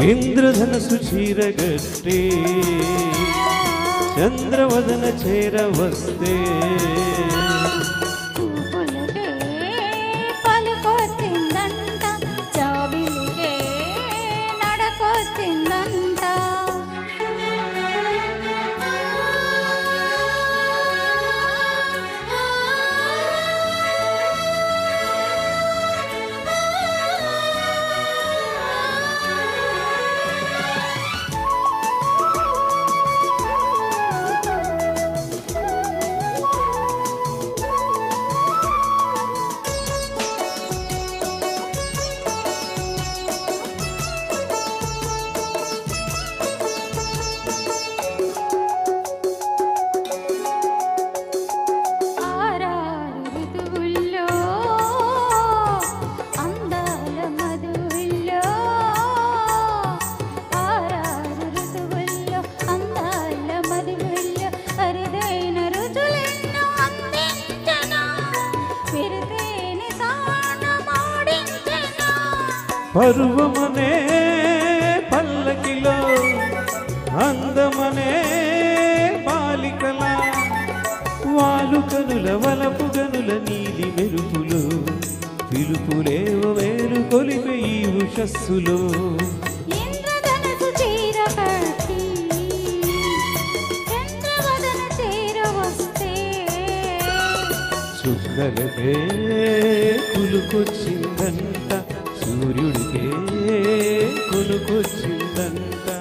ఇంద్రధనసు చీరగట్టే చంద్రవదన చేరవస్తే పరువమనే పల్లకిలో అందమనే బాలికల వాలు కనుల వలపు గనుల నీలి మెరుపులు పిలుపులేవ వేలు కొలిపే ఈ ఉషస్సులో. చుక్కలకే కులుకొచ్చిందంట. సూర్యుడికే కొనుకొచ్చిందంట